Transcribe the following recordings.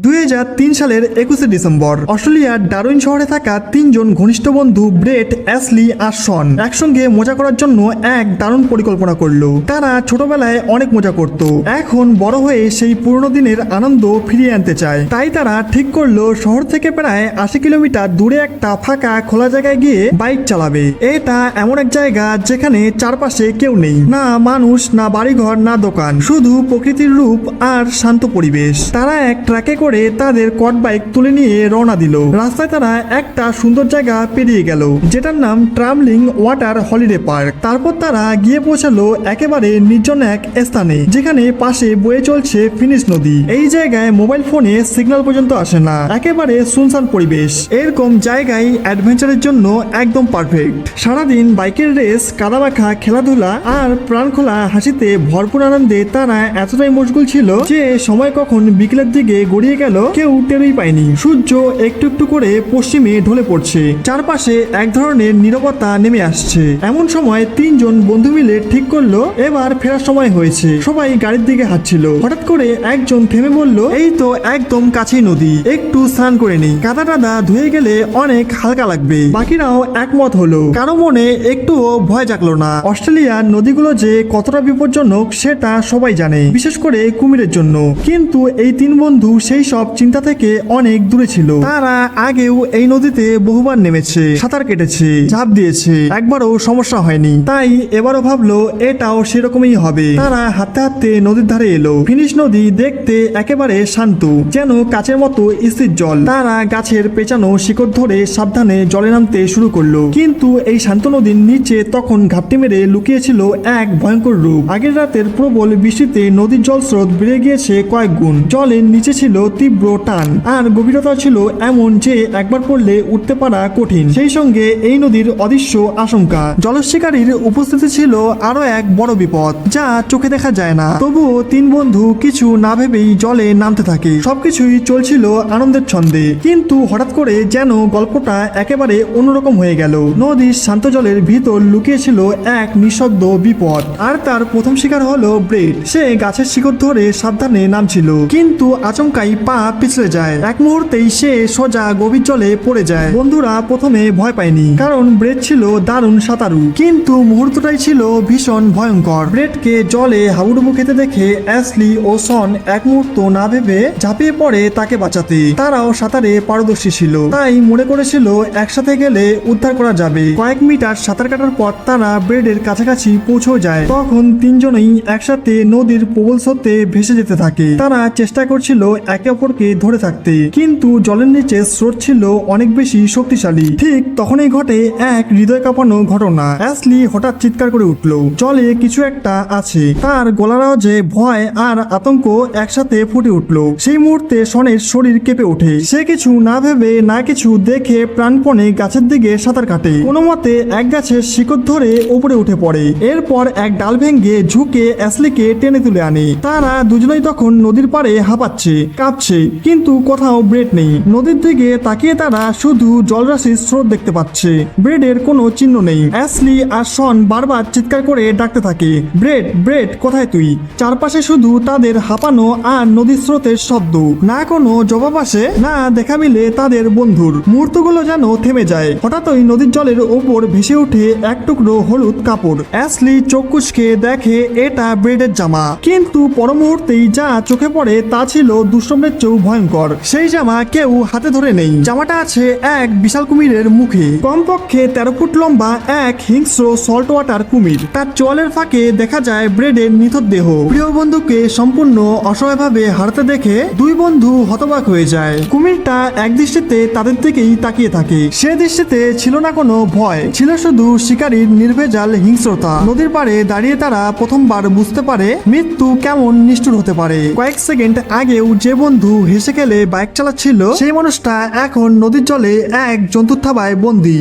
B দুই হাজার তিন সালের একুশে ডিসেম্বর। অস্ট্রেলিয়ার ডারউইন শহরে থাকা তিনজন ঘনিষ্ঠ বন্ধু ব্রেট অ্যাসলি আর শন একসঙ্গে মজা করার জন্য এক দারুণ পরিকল্পনা করল। তারা ছোটবেলায় অনেক মজা করত। এখন বড় হয়ে সেই পুরনো দিনের আনন্দ ফিরিয়ে আনতে চায়। তাই তারা ঠিক করল শহর থেকে প্রায় আশি কিলোমিটার দূরে একটা ফাঁকা খোলা জায়গায় গিয়ে বাইক চালাবে। এটা এমন এক জায়গা যেখানে চারপাশে কেউ নেই। না মানুষ, না বাড়িঘর, না দোকান। শুধু প্রকৃতির রূপ আর শান্ত পরিবেশ। তারা এক ট্রাকে করে তাদের কট বাইক তুলে নিয়ে রওনা দিল। রাস্তায় তারা একটা সুন্দর জায়গা পেরিয়ে গেল, যেটার নাম ট্রাভলিং ওয়াটার হলিডে পার্ক তারপর তারা গিয়ে পৌঁছালো একেবারে নির্জন এক স্থানে, যেখানে পাশে বয়ে চলছে ফিনিশ নদী। এই জায়গায় মোবাইল ফোনে সিগন্যাল পর্যন্ত আসে না, একেবারে সুনসান পরিবেশ। এরকম জায়গায় অ্যাডভেঞ্চারের জন্য একদম পারফেক্ট সারাদিন বাইকের রেস কাদামাখা, খেলাধুলা আর প্রাণখোলা হাসিতে ভরপুর আনন্দে তারা এতটাই মশগুল ছিল যে সময় কখন বিকেলের দিকে গড়িয়ে গেল কেউ টেরই পায়নি। সূর্য একটু একটু করে পশ্চিমে ঢলে পড়ছে। চারপাশে এক ধরনের নীরবতা নেমে আসছে। এমন সময় তিনজন বন্ধু মিলে ঠিক করল, এবার ফেরার সময় হয়েছে। সবাই গাড়ির দিকে হাঁটছিল। হঠাৎ করে একজন থেমে বলল, এই তো একদম কাছেই নদী। একটু স্নান করে নেই। কাদা টাদা ধুয়ে গেলে অনেক হালকা লাগবে। বাকিরাও একমত হলো। কারও মনে একটুও ভয় জাগলো না। অস্ট্রেলিয়ার নদীগুলো যে কতটা বিপজ্জনক, সেটা সবাই জানে, বিশেষ করে কুমিরের জন্য। কিন্তু এই তিন বন্ধু সেই সব চিন্তা থেকে অনেক দূরে ছিল। তারা আগেও এই নদীতে বহুবার নেমেছে, সাঁতার কেটেছে, ঝাঁপ দিয়েছে। একবারও সমস্যা হয়নি। তাই এবারও ভাবলো, এটাও সেরকমই হবে। তারা হাঁটতে হাঁটতে নদীর ধারে এলো। ফিনিশ নদী দেখতে একেবারে শান্ত, যেন কাচের মতো স্থির জল। তারা গাছের পেঁচানো শিকড় ধরে সাবধানে জলে নামতে শুরু করল। কিন্তু এই শান্ত নদীর নিচে তখন ঘাপটি মেরে লুকিয়েছিল এক ভয়ঙ্কর রূপ। আগের রাতের প্রবল বৃষ্টিতে নদীর জলস্রোত বেড়ে গিয়েছে কয়েক গুণ। জলের নিচে ছিল তীব্র টান আর গভীরতা ছিল এমন যে একবার পড়লে উঠতে পারা কঠিন। সেই সঙ্গে এই নদীর অদৃশ্য আশঙ্কা। জলশিকারীর উপস্থিতি ছিল আরও এক বড় বিপদ, যা চোখে দেখা যায় না। তবুও তিন বন্ধু কিছু না ভেবেই জলে নামতে থাকে। সবকিছুই চলছিল আনন্দের ছন্দে। কিন্তু হঠাৎ করে যেন গল্পটা একেবারে অন্যরকম হয়ে গেল। নদীর শান্ত জলের ভিতর লুকিয়েছিল এক নিঃশব্দ বিপদ। আর তার প্রথম শিকার হলো ব্রেড। সে গাছের শিকড় ধরে সাবধানে নামছিল। কিন্তু আচমকাই পা পিছলে যায়। এক মুহূর্তেই সে সোজা গভীর জলে পড়ে যায়। বন্ধুরা, প্রথমে ভয় পায়নি, কারণ ব্রেড ছিল দারুণ সাঁতারু। কিন্তু মুহূর্তটাই ছিল ভীষণ ভয়ঙ্কর। ব্রেডকে জলে হাবুডুবু খেতে দেখে অ্যাসলি ও সন এক মুহূর্ত না ভেবে ঝাঁপিয়ে পড়ে তাকে বাঁচাতে। তারাও সাঁতারে পারদর্শী ছিল। তাই মনে করেছিল, একসাথে গেলে উদ্ধার করা যাবে। কয়েক মিটার সাঁতার কাটার পর তারা ব্রেডের কাছাকাছি পৌঁছেও যায়। তখন তিনজনেই একসাথে নদীর প্রবল স্রোতে ভেসে যেতে থাকে। তারা চেষ্টা করছিল একে অপরকে ধরে থাকতে। কিন্তু জলের নিচে স্রোত ছিল অনেক বেশি শক্তিশালী। ঠিক তখনই ঘটে এক হৃদয় কাঁপানো ঘটনা। অ্যাসলি হঠাৎ চিৎকার করে উঠল, জলে কিছু একটা আছে। তার গলার আওয়াজে ভয় আর আতঙ্ক একসাথে ফুটে উঠল। সেই মুহূর্তে সনের শরীর কেঁপে ওঠে। সে কিছু না ভেবে, না কিছু দেখে প্রাণপণে গাছের দিকে সাঁতার কাটে। কোনো মতে এক গাছের শিকড় ধরে উপরে উঠে পড়ে। এরপর এক ডাল ভেঙে ঝুঁকে অ্যাসলিকে টেনে তুলে আনে। তারা দুজনেই তখন নদীর পাড়ে হাঁপাচ্ছে, কাঁপছে। কিন্তু কোথাও ব্রেড নেই। নদীর দিকে তাকিয়ে তারা শুধু জলরাশির স্রোত দেখতে পাচ্ছে। ব্রেডের কোনো চিহ্ন নেই। অ্যাসলি আর শন বারবার চিৎকার করে ডাকতে থাকে, ব্রেড ব্রেড, কোথায় তুই? চারপাশে শুধু তাদের হাঁপানো আর নদীর স্রোতের শব্দ। না কোনো জবাব আসে, না দেখা মিলে তাদের বন্ধুর। মুহূর্তগুলো যেন থেমে যায়। হঠাৎই নদীর জলের ওপর ভেসে ওঠে এক টুকরো হলুদ কাপড়। অ্যাসলি চোখ কুচকে দেখে, এটা ব্রেডের জামা। কিন্তু পর মুহূর্তেই যা চোখে পড়ে তা ছিল দুঃস্বপ্নের চেয়েও ভয়ঙ্কর। সেই জামা কেউ হাতে ধরে নেই। জামাটা আছে এক বিশাল কুমিরের মুখে। কমপক্ষে তেরো ফুট লম্বা এক হিংস্র সল্ট ওয়াটার কুমির। তার চোয়ালের ফাঁকে দেখা যায় ব্রেডের নিথর দেহ। প্রিয় বন্ধুকে সম্পূর্ণ অসহায়ভাবে হারতে দেখে দুই বন্ধু হতবাক হয়ে যায়। কুমিরটা এক দৃষ্টিতে তাদের দিকেই তাকিয়ে থাকে। সে দৃষ্টিতে ছিল না কোনো ভয়। ছিল শুধু শিকারীর নির্ভেজাল হিংস্রতা। নদীর পাড়ে দাঁড়িয়ে তারা প্রথমবার বুঝতে পারে মৃত্যু কেমন নিষ্ঠুর হতে পারে। কয়েক সেকেন্ড আগেও যে বন্ধু হেসে খেলে বাইক চালাচ্ছিল, সেই মানুষটা এখন নদীর জলে এক জন্তুর থাবায় বন্দি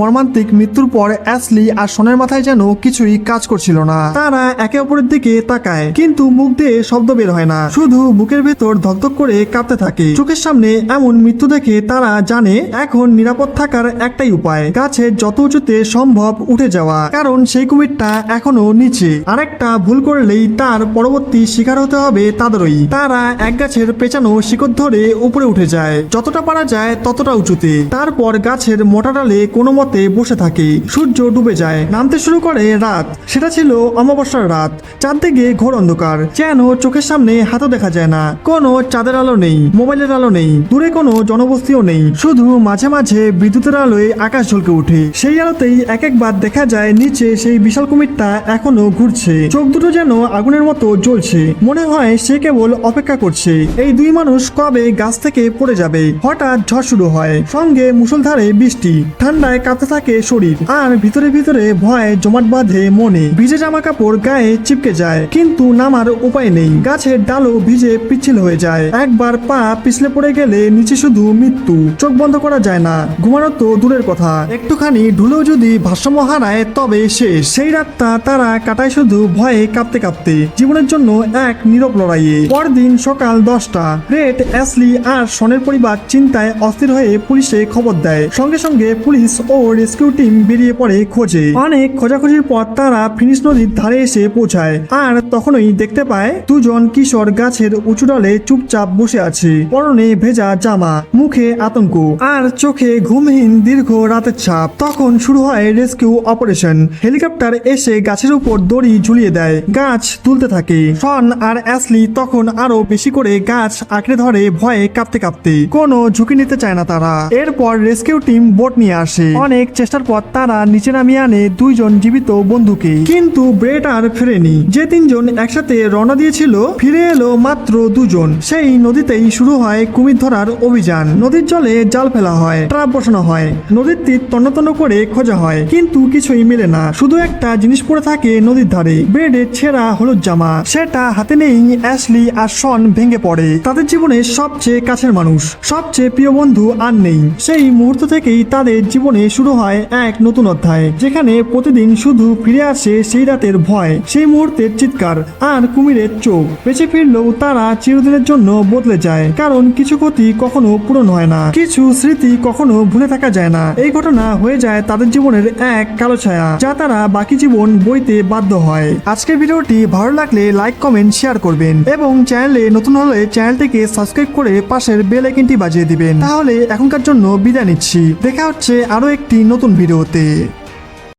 মর্মান্তিক মৃত্যুর পর অ্যাসলি আর সোনের মাথায় যেন কিছুই কাজ করছিল না। তারা একে অপরের দিকে তাকায়, কিন্তু মুখ দিয়ে শব্দ বের হয় না। শুধু বুকের ভেতর ধকধক করে কাঁপতে থাকে। চোখের সামনে এমন মৃত্যু দেখে তারা জানে, এখন নিরাপদ থাকার একটাই উপায়, গাছের যত উঁচুতে সম্ভব উঠে যাওয়া। কারণ সেই কুমিরটা এখনও নিচে। আরেকটা ভুল করলেই তার পরবর্তী শিকার হতে হবে তাদেরই। তারা এক গাছের পেছানো যেন শিকড় ধরে উপরে উঠে যায়। যতটা পারা যায় ততটা উঁচুতে। তারপর গাছের মোটা ডালে কোনো মতে বসে থাকে। সূর্য ডুবে যায়। নামতে শুরু করে রাত। সেটা ছিল অমাবস্যার রাত। চারদিকে ঘোর অন্ধকার। যেন চোখের সামনে হাতও দেখা যায় না। কোনো চাঁদের আলো নেই, মোবাইলের আলো নেই। দূরে কোনো জনবস্তিও নেই। শুধু মাঝে মাঝে বিদ্যুতের আলোয় আকাশ ঝলকে ওঠে। সেই আলোতেই এক একবার দেখা যায় নিচে সেই বিশাল কুমিরটা এখনও ঘুরছে। চোখ দুটো যেন আগুনের মতো জ্বলছে। মনে হয় সে কেবল অপেক্ষা করছে। এই দুই মানুষ কবে গাছ থেকে পড়ে যাবে? হঠাৎ ঝড় শুরু হয়। সঙ্গে মুষলধারে বৃষ্টি। ঠান্ডায় কাঁপতে থাকে শরীর। আর ভিতরে ভিতরে ভয় জমাট বাঁধে মনে। ভিজে জামা কাপড় গায়ে চিপকে যায়। কিন্তু নামার উপায় নেই। গাছের ডালও ভিজে পিচ্ছিল হয়ে যায়। একবার পা পিছলে পড়ে গেলে নিচে শুধু মৃত্যু। চোখ বন্ধ করা যায় না। ঘুমানো তো দূরের কথা। একটুখানি ঢুলেও যদি ভারসাম্য হারায়, তবে শেষ। সেই রাতটা তারা কাটায় শুধু ভয়ে কাঁপতে কাঁপতে। জীবনের জন্য এক নীরব লড়াইয়ে। পরদিন সকাল দশটা। রেড অ্যাসলি আর সনের পরিবার চিন্তায় অস্থির হয়ে পুলিশে খবর দেয়। সঙ্গে সঙ্গে পুলিশ ও রেস্কিউ টিম বেরিয়ে পড়ে খোঁজে। অনেক খোঁজাখুঁজির পর তারা ফিনিশ নদীর ধারে এসে পৌঁছায়। আর তখনই দেখতে পায় দুজন কিশোর গাছের উঁচু ডালে চুপচাপ বসে আছে। পরনে ভেজা জামা, মুখে আতঙ্ক, আর চোখে ঘুমহীন দীর্ঘ রাতের ছাপ। তখন শুরু হয় রেস্কিউ অপারেশন। হেলিকপ্টার এসে গাছের উপর দড়ি ঝুলিয়ে দেয়। গাছ তুলতে থাকে। শন আর অ্যাসলি তখন আরও বেশি করে গাছ আঁকড়ে ধরে ভয়ে কাঁপতে কাঁপতে। কোনো ঝুঁকি নিতে চায় না তারা। এরপর রেস্কিউ টিম বোট নিয়ে আসে। অনেক চেষ্টার পর তারা নিচে নামিয়ে আনে দুইজন জীবিত বন্ধুকে। কিন্তু ব্রেট আর ফেরেনি। যে তিনজন একসাথে রওনা দিয়েছিল, ফিরে এলো মাত্র দুজন। সেই নদীতেই শুরু হয় কুমির ধরার অভিযান। নদীর জলে জাল ফেলা হয়, ট্রাপ বসানো হয়। নদীর তীর তন্ন তন্ন করে খোঁজা হয়। কিন্তু কিছুই মেলে না। শুধু একটা জিনিস পড়ে থাকে নদীর ধারে। ব্রেডের ছেঁড়া হলুদ জামা। সেটা হাতে নেই, অ্যাশলি আর শন ভেঙে পড়ে। তাদের জীবনে সবচেয়ে কাছের মানুষ, সবচেয়ে প্রিয় বন্ধু আর নেই। সেই মুহূর্ত থেকেই তাদের জীবনে শুরু হয় এক নতুন অধ্যায়, যেখানে প্রতিদিন শুধু ফিরে আসে সেই রাতের ভয়, সেই মুহূর্তের চিৎকার আর কুমিরের চোখ। বেঁচে ফিরলেও তারা চিরদিনের জন্য বদলে যায়, কারণ কিছু ক্ষতি কখনো পূরণ হয় না, কিছু স্মৃতি কখনো ভুলে থাকা যায় না। এই ঘটনা হয়ে যায় তাদের জীবনের এক কালো ছায়া, যা তারা বাকি জীবন বইতে বাধ্য হয়। আজকের ভিডিওটি ভালো লাগলে লাইক, কমেন্ট, শেয়ার করবেন এবং চ্যানেলে নতুন হলে চ্যানেলটিকে সাবস্ক্রাইব করে পাশের বেল আইকনটি বাজিয়ে দিবেন। তাহলে এখনকার জন্য বিদায় নিচ্ছি। দেখা হচ্ছে আরও একটি নতুন ভিডিওতে।